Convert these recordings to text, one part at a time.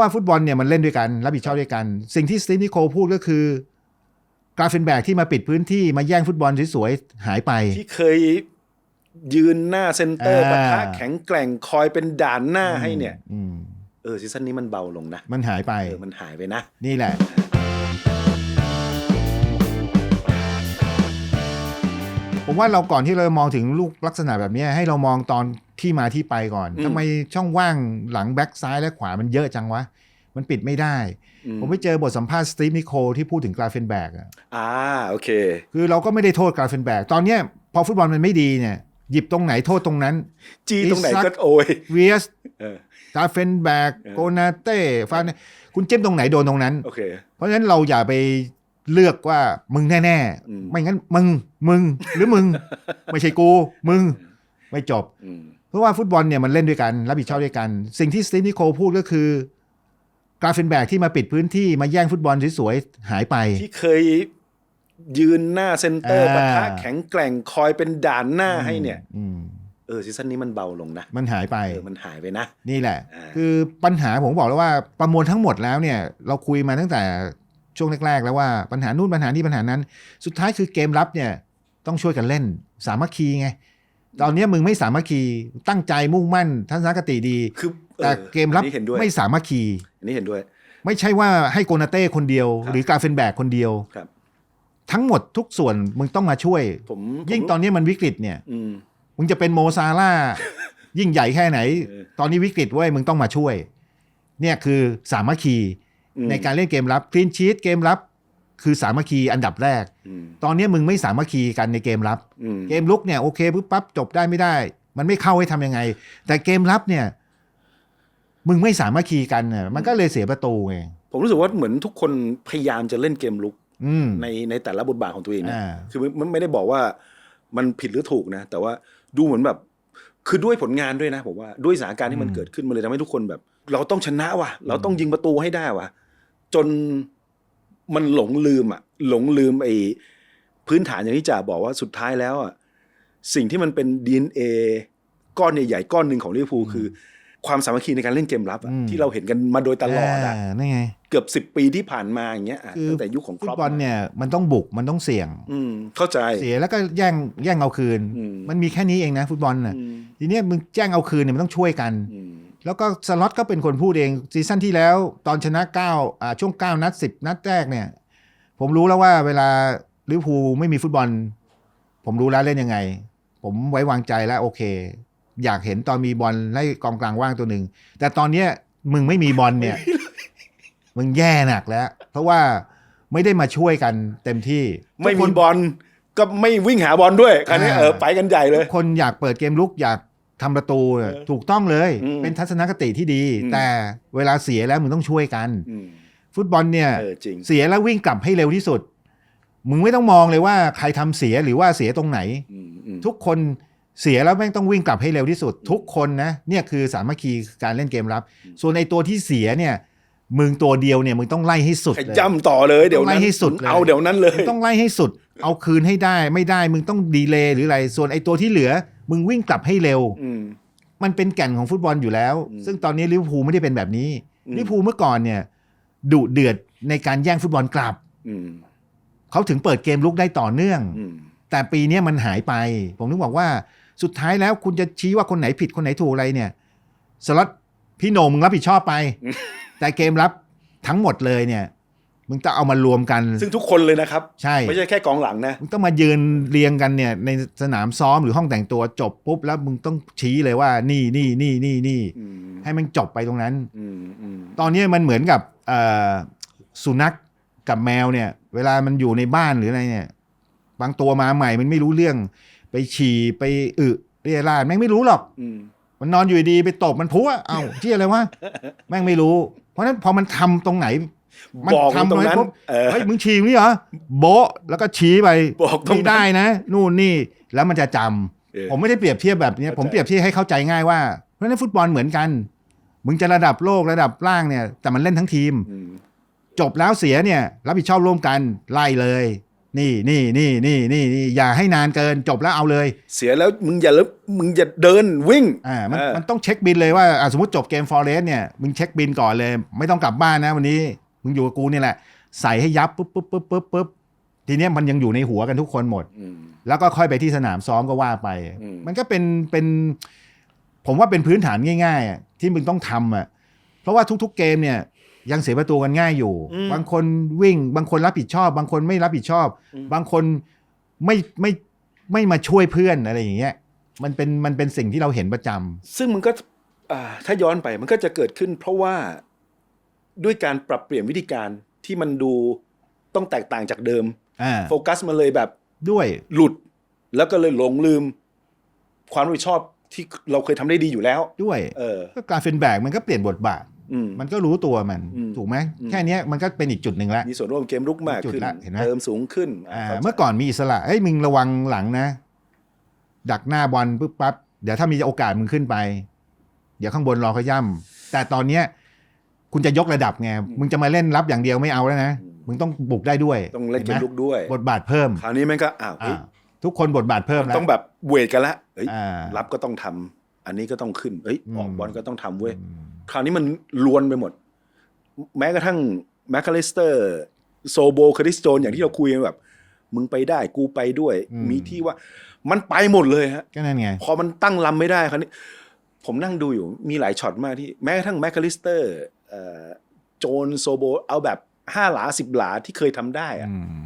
ว่าฟุตบอลเนี่ยมันเล่นด้วยกันรับผิดชอบด้วยกัน สิ่งที่สตีฟนิโคลพูดก็คือกราเฟนแบกที่มาปิดพื้นที่มาแย่งฟุตบอลสวยๆหายไป ที่เคยยืนหน้าเซนเตอร์อ่าปะทะแข็งแกร่งคอยเป็นด่านหน้าให้เนี่ยอืมเออซีซั่นนี้มันเบาลงนะ มันหายไปเออมันหายไปนะ นี่แหละ ผมว่าเราก่อนที่เรามองถึงลูกลักษณะแบบเนี้ยให้เรามองตอนที่มาที่ไปก่อนอืมทำไมช่องว่างหลังแบ็กซ้ายและขวามันเยอะจังวะ มันปิดไม่ได้อืมผมไปเจอบทสัมภาษณ์สตีฟนิโคลที่พูดถึงกราเฟนแบกอะอ่าโอเค คือเราก็ไม่ได้โทษกราเฟนแบกตอนเนี้ยพอฟุตบอลมันไม่ดีเนี่ยหยิบตรงไหนโทษตรงนั้น จีตรงไหนอิซักก็โอยเวียสเออกราเฟนแบกเออโกนาเต้ฟานคุณจิ้มตรงไหนโดนตรงนั้นโอเคเพราะฉะนั้นเราอย่าไป เลือกว่ามึงแน่อืมๆไม่งั้นมึงมึงหรือมึง ไม่ใช่กู มึงไม่จบอืมเพราะว่าฟุตบอลเนี่ยมันเล่นด้วยกัน รับผิดชอบด้วยกัน สิ่งที่สตีฟนิโคลพูดก็คือกราเฟนแบกที่มาปิดพื้นที่มาแย่งฟุตบอลสวยๆหายไป ที่เคยยืนหน้าเซนเตอร์อ่าปะทะแข็งแกร่งคอยเป็นด่านหน้าให้เนี่ยอืมเออซีซั่นนี้มันเบาลงนะ มันหายไปเออมันหายไปนะ นี่แหละอ่าคือปัญหาผมบอกแล้วว่าประมวลทั้งหมดแล้วเนี่ย เราคุยมาตั้งแต่ ช่วงแรกๆ แล้วว่าปัญหานู่นปัญหานี่ปัญหานั้น สุดท้ายคือเกมรับเนี่ยต้องช่วยกันเล่น สามัคคีไง ตอนเนี้ยมึงไม่สามัคคีตั้งใจมุ่งมั่นทัศนคติดีคือออแต่เกมรับอันนี้เห็นด้วยไม่สามัคคีอันนี้เห็นด้วย ไม่ใช่ว่าให้โกนาเต้คนเดียวครับหรือกราเฟนแบกคนเดียวครับ ทั้งหมดทุกส่วนมึงต้องมาช่วยผมยิ่งผมตอนนี้มันวิกฤตเนี่ยอืมมึงจะเป็นโมซาร่ายิ่งใหญ่แค่ไหนเออตอนนี้วิกฤตเว้ยมึงต้องมาช่วย เนี่ยคือสามัคคีอืม ในการเล่นเกมรับคลีนชีตเกมรับคือสามัคคีอันดับแรกอืมตอนนี้มึงไม่สามัคคีกันในเกมรับอืมเกมลุกเนี่ยโอเคปุ๊บปั๊บจบได้ไม่ได้ มันไม่เข้าให้ทำยังไง แต่เกมรับเนี่ย มึงไม่สามัคคีกันเนี่ยมันก็เลยเสียประตูไงผมรู้สึกว่าเหมือนทุกคนพยายามจะเล่นเกมลุกอืมในในแต่ละบทบาทของตัวเองนะอ่าคือมันไม่ได้บอกว่ามันผิดหรือถูกนะ แต่ว่าดูเหมือนแบบ คือด้วยผลงานด้วยนะผมว่าด้วยสถานการณ์ที่มันเกิดขึ้นมันเลยทำให้ทุกคนแบบ เราต้องชนะว่ะ เราต้องยิงประตูให้ได้ว่ะ จนมันหลงลืมอะหลงลืมไอ้พื้นฐานอย่างที่จ่าบอกว่าสุดท้ายแล้วอะสิ่งที่มันเป็น DNA ก้อนใหญ่ๆก้อนหนึ่งของลิเวอร์พูลคือ ความสามัคคีในการเล่นเกมรับอะอืมที่เราเห็นกันมาโดยตลอดอะานั่นไงเกือบสิบปีที่ผ่านมาอย่างเงี้ยอะคือตั้งแต่ยุคของคฟุรตอปบอลเนี่ยมันต้องบุกมันต้องเสี่ยง อืมเข้าใจเสียแล้วก็แย่งแย่งเอาคืนอืมมันมีแค่นี้เองนะ ฟุตบอลน่ะอืมทีเนี้ยมึงแย่งเอาคืนเนี่ยมันต้องช่วยกันอืม แล้วก็สล็อตก็เป็นคนพูดเองซีซั่นที่แล้วตอนชนะ9อ่าช่วง 9 นัด 10 นัดแรกเนี่ย ผมรู้แล้วว่าเวลาลิเวอร์พูลไม่มีฟุตบอล ผมรู้แล้วเล่นยังไง ผมไว้วางใจแล้วโอเค อยากเห็นตอนมีบอลไล่กองกลางว่างตัวหนึ่งแต่ตอนเนี้ยมึงไม่มีบอลเนี่ย มึงแย่หนักแล้ว เพราะว่าไม่ได้มาช่วยกันเต็มที่ไม่ทุกคมีน บอลก็ไม่วิ่งหาบอลด้วยคราวนี้อ่า เออไปกันใหญ่เลย คนอยากเปิดเกมลุกอยาก ทำประตูเนี่ยเออถูกต้องเลย อืมเป็นทัศนคติที่ดี อืม แต่เวลาเสียแล้วมึงต้องช่วยกัน อืมฟุตบอลเนี่ย เออจริง เสียแล้ววิ่งกลับให้เร็วที่สุด มึงไม่ต้องมองเลยว่าใครทำเสียหรือว่าเสียตรงไหน อืมอืมทุกคนเสียแล้วแม่งต้องวิ่งกลับให้เร็วที่สุด ทุกคนนะเนี่ยคือสามัคคีการเล่นเกมรับ ส่วนในตัวที่เสียเนี่ยมึงตัวเดียวเนี่ยมึงต้องไล่ให้สุดขเลยย่ำต่อเลยเดี๋ยวต้องไล่นั้นให้สุดเลย เอาเดี๋ยวนั้นเลยมึงต้องไล่ให้สุด เอาคืนให้ได้ไม่ได้มึงต้องดีเลย์หรืออะไร ส่วนไอ้ตัวที่เหลือ มึงวิ่งกลับให้เร็ว อืม มันเป็นแก่นของฟุตบอลอยู่แล้ว อืมซึ่งตอนนี้ลิเวอร์พูลไม่ได้เป็นแบบนี้อืม ลิเวอร์พูลเมื่อก่อนเนี่ยดุเดือดในการแย่งฟุตบอลกลับ อืมเขาถึงเปิดเกมลุกได้ต่อเนื่อง อืมแต่ปีเนี้ยมันหายไป ผมถึงบอกว่าสุดท้ายแล้วคุณจะชี้ว่าคนไหนผิดคนไหนถูกอะไรเนี่ยสล็อตพี่โหนงมึงรับผิดชอบไป แต่เกมรับทั้งหมดเลยเนี่ย มึงต้องเอามารวมกัน ซึ่งทุกคนเลยนะครับ ใช่ ไม่ใช่แค่กองหลังนะมึงต้องมายืนเรียงกันเนี่ยในสนามซ้อมหรือห้องแต่งตัวจบปุ๊บแล้วมึงต้องชี้เลยว่านี่นี่นี่นี่นี่อืมให้มันจบไปตรงนั้นอืมอืมตอนนี้มันเหมือนกับเอ่อสุนัขกับแมวเนี่ย เวลามันอยู่ในบ้านหรืออะไรเนี่ย บางตัวมาใหม่มันไม่รู้เรื่อง ไปฉี่ไปอึเรียราดแม่งไม่รู้หรอกอืมมันนอนอยู่ดีๆไปตบมันพัวเอ้าเที่ยอะไรวะแม่งไม่รู้ เพราะฉะนั้นพอมันทำตรงไหน มันบอกทำตรงไว้นั้นปุ๊บเออ เฮ้ยมึงฉี่นี่เหรอโบะแล้วก็ชี้ไปบอกตรงนั้นไม่ได้นะ นู่นนี่แล้วมันจะจำเออผมไม่ได้เปรียบเทียบแบบเนี้ย เข้าใจ ผมเปรียบเทียบให้เข้าใจง่ายว่าเพราะฉะนั้นฟุตบอลเหมือนกัน มึงจะระดับโลกระดับล่างเนี่ย แต่มันเล่นทั้งทีม อืมจบแล้วเสียเนี่ย รับผิดชอบร่วมกันไล่เลย นี่นี่นี่นี่นี่นี่อย่าให้นานเกินจบแล้วเอาเลย เสียแล้วมึงอย่าแล้วมึงอย่าเดินวิ่ง อ่ามันเออ มันต้องเช็คบินเลยว่าอะสมมติจบเกมฟอร์เรสเนี่ย มึงเช็คบินก่อนเลย ไม่ต้องกลับบ้านนะวันนี้ มึงอยู่กับกูเนี่ยแหละ ใส่ให้ยับปุ๊บปุ๊บปุ๊บปุ๊บปุ๊บทีเนี้ยมันยังอยู่ในหัวกันทุกคนหมดอืมแล้วก็ค่อยไปที่สนามซ้อมก็ว่าไป อืม มันก็เป็นเป็น ผมว่าเป็นพื้นฐานง่ายๆอะที่มึงต้องทำอะเพราะว่าทุกๆเกมเนี่ย ยังเสียประตูกันง่ายอยู่บางคนวิ่ง บางคนรับผิดชอบ บางคนไม่รับผิดชอบ บางคนไม่ไม่ไม่มาช่วยเพื่อนอะไรอย่างเงี้ยมันเป็นมันเป็นสิ่งที่เราเห็นประจำซึ่งมันก็อ่าถ้าย้อนไปมันก็จะเกิดขึ้น เพราะว่า ด้วยการปรับเปลี่ยนวิธีการที่มันดูต้องแตกต่างจากเดิม อ่าโฟกัสมันเลยแบบด้วย หลุด แล้วก็เลยหลงลืม ความรับผิดชอบที่เราเคยทำได้ดีอยู่แล้ว ด้วย เออ ก็การเฟนแบกมันก็เปลี่ยนบทบาท อืม มันก็รู้ตัวมัน อืมถูกไหมอืม แค่เนี้ยมันก็เป็นอีกจุดหนึ่งแล้วมีส่วนร่วมเกมรุกมากจุดขึ้นละเห็นไหม เติมสูงขึ้นอ่าข้าใจเมื่อก่อนมีอิสระเอ้ยมึงระวังหลังนะ ดักหน้าบอลปุ๊บปั๊บเดี๋ยวถ้ามีโอกาสมึงขึ้นไป เดี๋ยวข้างบนรอเขาย่ำแต่ตอนเนี้ย คุณจะยกระดับไง มึงจะมาเล่นรับอย่างเดียวไม่เอาแล้วนะ มึงต้องบุกได้ด้วยต้องเล่นเกมห็ไหลุกด้วย บทบาทเพิ่ม คราวนี้แม่งก็อ้าวเฮ้ยอ่าทุกคนบทบาทเพิ่มแล้ว ต้องแบบเวทกันละเฮ้ยอ่ารับก็ต้องทำอันนี้ก็ต้องขึ้นเฮ้ยอืม ออกบอลก็ต้องทำเว้ยอืมคราวนี้มันลวนไปหมด แม้กระทั่งแมคคาลิสเตอร์ โซโบคาริสโจนอย่างที่เราคุยกันแบบ มึงไปได้กูไปด้วย มีที่ว่ามันไปหมดเลยฮะ ก็นั่นไง พอมันตั้งลำไม่ได้คราวนี้ ผมนั่งดูอยู่มีหลายช็อตมากที่แม้กระทั่งแมคคาลิสเตอร์ โจนโซโบเอาแบบห้าหลาสิบหลาที่เคยทำได้อะอืม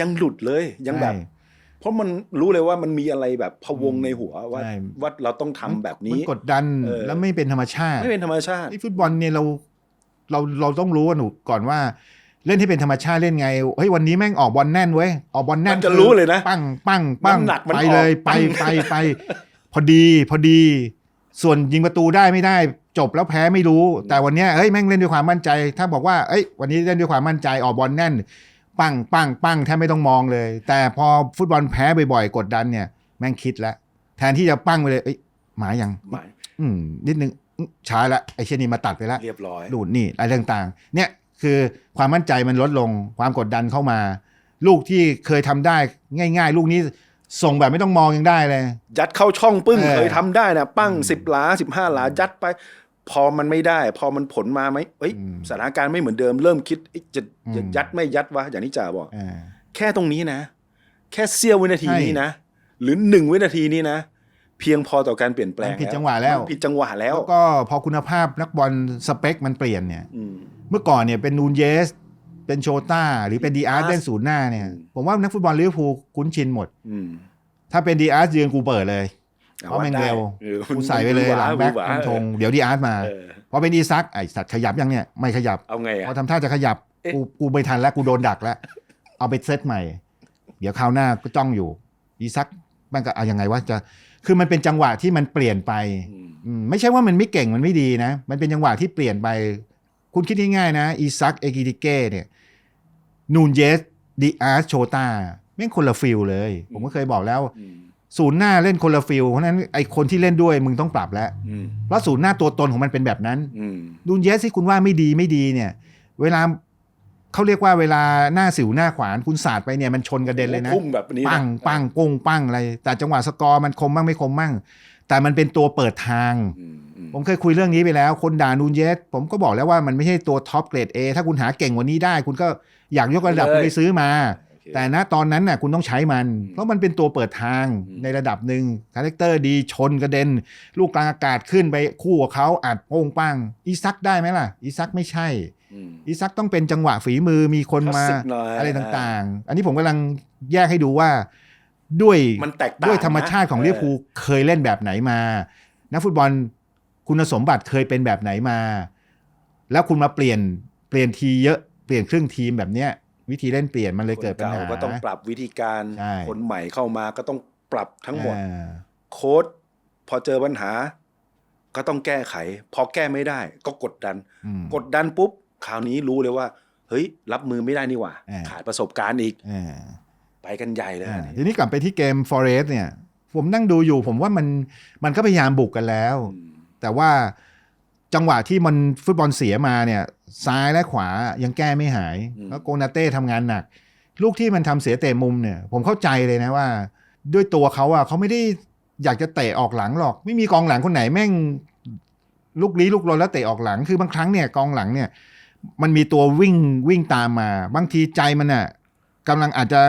ยังหลุดเลยยังแบบใช่เพราะมันรู้เลยว่ามันมีอะไรแบบพะวงในหัวว่าใช่ว่าเราต้องทำแบบมันี้กดดันเออแล้วไม่เป็นธรรมชาติ ไม่เป็นธรรมชาติไอ้ฟุตบอลเนี่ยเราเราเราต้องรู้กันหนูก่อนว่าเล่นที่เป็นธรรมชาติเล่นไง เฮ้ยวันนี้แม่งออกบอลแน่นเว้ย ออกบอลแน่นมันจะรู้เลยนะ ปั้งปั้งปั้งน้ำหนักมันไปออกเลย ไปปั้งไปไป พอดี พอดี ส่วนยิงประตูได้ไม่ได้ จบแล้วแพ้ไม่รู้ แต่วันเนี้ยเฮ้ยแม่งเล่นด้วยความมั่นใจ ถ้าบอกว่าเอ้ยวันนี้เล่นด้วยความมั่นใจออกบอลแน่น ปั้งปั้งปั้งแทบไม่ต้องมองเลย แต่พอฟุตบอลแพ้บ่อยๆกดดันเนี่ย แม่งคิดแล้วแทนที่จะปั้งไปเลยเอ้ยหมายังหมายอืมนิดนึงอื้อช้าละไอ้เช่นนี้มาตัดไปแล้วเรียบร้อยดูดนี่อะไรต่างๆ เนี่ยคือความมั่นใจมันลดลงความกดดันเข้ามา ลูกที่เคยทำได้ง่าย ๆ ลูกนี้ส่งแบบไม่ต้องมองยังได้เลย ยัดเข้าช่องปึ้งเออเคยทำได้นะปั้งอืมสิบหลาสิบห้าหลายัดไป พอมันไม่ได้ พอมันผลมาไหมเอ้ยอืมสถานการณ์ไม่เหมือนเดิม เริ่มคิดเอ๊ะจะจะอืมยัดไม่ยัดวะอย่างที่จ่าบอกอ่าแค่ตรงนี้นะ แค่เสี้ยววินาทีใช่นี้นะ หรือหนึ่งวินาทีนี้นะ เพียงพอต่อการเปลี่ยนแปลงมันผิดจังหวะแล้วมันผิดจังหวะแล้วแล้วก็พอคุณภาพนักบอลสเปคมันเปลี่ยนเนี่ยอืมเมื่อก่อนเนี่ยเป็นนูนเยสเป็นโชต้า หรือเป็นดีอาร์ดีอาร์เล่นศูนย์หน้าเนี่ยอืมผมว่านักฟุตบอลลิเวอร์พูลคุ้นชินหมดอืมถ้าเป็นดีอาร์ยืนกูเปิดเลยอ เพราะแม่งได้เร็วออกูใส่ไปเลยหลังแบ็ควือวาทำธงเดี๋ยวดีอาร์มาเออพอเป็นอีซักไอสัตว์ขยับยังเนี่ยไม่ขยับเอาไงพออะทำท่าจะขยับเอ๊ะกูกูไม่ทันแล้วกูโดนดักแล้ว เอาไปเซตใหม่ เดี๋ยวคราวหน้าก็จ้องอยู่ อีซักมันก็เอายังไงว่าจะคือมันเป็นจังหวะที่มันเปลี่ยนไปอืมอืมไม่ใช่ว่ามันไม่เก่งมันไม่ดีนะ มันเป็นจังหวะที่เปลี่ยนไป คุณคิดง่ายๆนะ อีซักเอกิติเก้เนี่ยนูนเยสดีอาร์โชตาแม่งคนละฟิลเลย ผมก็เคยบอกแล้วอืม ศูนย์หน้าเล่นคนละฟิลเพราะฉะนั้นไอคนที่เล่นด้วยมึงต้องปรับแล้วอืมเพราะศูนย์หน้าตัวตนของมันเป็นแบบนั้นอืมนูนเยสที่คุณว่าไม่ดีไม่ดีเนี่ย เวลาเขาเรียกว่าเวลาหน้าสิวหน้าขวานคุณสาดไปเนี่ยมันชนกระเด็นเลยนะพุ่งแบบนี้นะปังปังปุ้งปังอะไร แต่จังหวะสกอร์มันคมบ้างไม่คมบ้างแต่มันเป็นตัวเปิดทางอืมอืมผมเคยคุยเรื่องนี้ไปแล้ว คนด่านูนเยส ผมก็บอกแล้วว่ามันไม่ใช่ตัวท็อปเกรด A ถ้าคุณหาเก่งกว่านี้ได้ คุณก็อยากยกระดับเลยคุณไปซื้อมาโอเค แต่ณตอนนั้นน่ะคุณต้องใช้มันอืมเพราะมันเป็นตัวเปิดทางอืมในระดับหนึ่งคาแรคเตอร์ดีชนกระเด็น ลูกกลางอากาศขึ้นไปคู่กับเขาอัดโป้งปังอีซักได้ไหมล่ะ อีซักไม่ใช่อืมอีซักต้องเป็นจังหวะฝีมือมีคนมาคลาสสิกหน่อยอะไรต่างๆ อันนี้ผมกำลังแยกให้ดูว่า ด้วยมันแตกต่างด้วยธรรมชาติของนะลิเวอร์พูลเคยเล่นแบบไหนมานักฟุตบอลคุณสมบัติเคยเป็นแบบไหนมา แล้วคุณมาเปลี่ยนเปลี่ยนทีเยอะเปลี่ยนครึ่งทีมแบบเนี้ย วิธีเล่นเปลี่ยนมันเลยเกิดปัญหาคนก็ต้องปรับวิธีการใช่คนใหม่เข้ามาก็ต้องปรับทั้งหมดอ่าโค้ดพอเจอปัญหา ก็ต้องแก้ไข พอแก้ไม่ได้ ก็กดดันอืมกดดันปุ๊บคราวนี้รู้เลยว่า เฮ้ย รับมือไม่ได้นี่หว่าอ่าขาดประสบการณ์อีกอ่าไปกันใหญ่เลยอ่าอันทีนี้นี้กลับไปที่เกม Forest เนี่ย ผมนั่งดูอยู่ ผมว่ามันมันก็พยายามบุกกันแล้วอืมแต่ว่า จังหวะที่มันฟุตบอลเสียมาเนี่ย ซ้ายและขวายังแก้ไม่หาย แล้วโกนาเต้ทำงานหนัก ลูกที่มันทำเสียเตะมุมเนี่ย ผมเข้าใจเลยนะว่า ด้วยตัวเขาอะเขาไม่ได้อยากจะเตะออกหลังหรอก ไม่มีกองหลังคนไหนแม่งลูกลี้ลูกลนแล้วเตะออกหลังคือบางครั้งเนี่ยกองหลังเนี่ย มันมีตัววิ่งวิ่งตามมา บางทีใจมันอะกำลังอาจจะ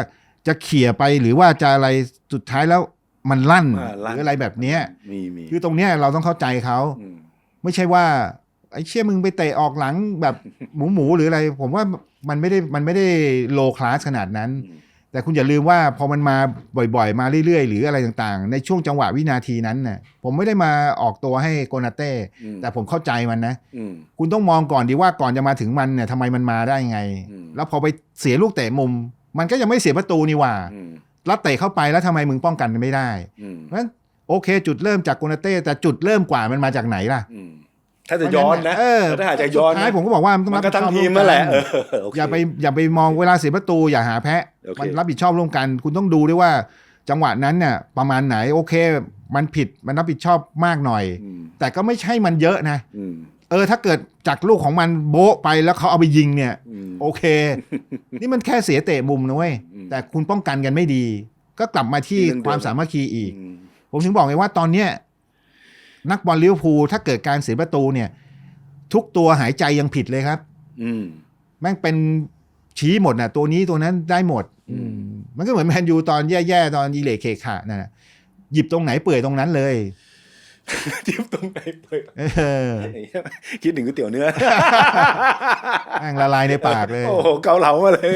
จะเขี่ยไปหรือว่าจะอะไรสุดท้ายแล้วมันลั่นอ่าลั่นหรืออะไรแบบเนี้ยมีมีคือตรงเนี้ยเราต้องเข้าใจเขาม ไม่ใช่ว่าไอ้เชี่ยมึงไปเตะออกหลังแบบหมูหมูๆหรืออะไร ผมว่ามันไม่ได้มันไม่ได้โลคลาสขนาดนั้นอืมแต่คุณอย่าลืมว่าพอมันมาบ่อยๆ มาเรื่อยๆ หรืออะไรต่างๆ ในช่วงจังหวะวินาทีนั้นน่ะผมไม่ได้มาออกตัวให้โกนาเต้อืมแต่ผมเข้าใจมันนะอืมคุณต้องมองก่อนดีว่าก่อนจะมาถึงมันเนี่ยทำไมมันมาได้ไงอืมแล้วพอไปเสียลูกเตะมุม มันก็ยังไม่เสียประตูนี่หว่าอืมแล้วเตะเข้าไปแล้วทำไมมึงป้องกันไม่ได้อืมเพราะฉะนั้น โอเค จุดเริ่มจากโกนาเต้แต่จุดเริ่มกว่ามันมาจากไหนล่ะอืมถ้าจะย้อนนะเออถ้าหากจะย้อนสุดท้ายนะผมก็บอกว่ามันต้องมัรันบก็ผิดทั้งชอบทีมร่วนั่นแหละกัเออโเคอย่าไปอย่าไปมองเวลาเสียประตูอย่าหาแพ้โอเคมันรับผิดชอบร่วมกัน คุณต้องดูด้วยว่า จังหวะนั้นเนี่ยประมาณไหนโอเค มันผิดมันรับผิดชอบมากหน่อยอืมแต่ก็ไม่ใช่มันเยอะนะอืมเออถ้าเกิดจากลูกของมันโบ๊ะไปแล้วเขาเอาไปยิงเนี่ยอืมโอเค นี่มันแค่เสียเตะมุมนะเว้ยอืมแต่คุณป้องกันกันไม่ดี ก็กลับมาที่เรื่องเดิมความสามัคคีอีกอืม ผมถึงบอกไงว่าตอนเนี้ยนักบอลลิเวอร์พูลถ้าเกิดการเสียประตูเนี่ย ทุกตัวหายใจยังผิดเลยครับ อืมแม่งเป็นชี้หมดนะตัวนี้ตัวนั้นได้หมด อืมอืมมันก็เหมือนแมนยูตอนแย่ๆ ตอนยีเหลเคขานั่นนะหยิบตรงไหนเปื่อยตรงนั้นเลย จิ้มตรงไหนเปิดเออคิดถึงก๋วยเตี๋ยวเนื้อ แม่งละลายในปากเลย โอ้โหเกาเหลามาเลย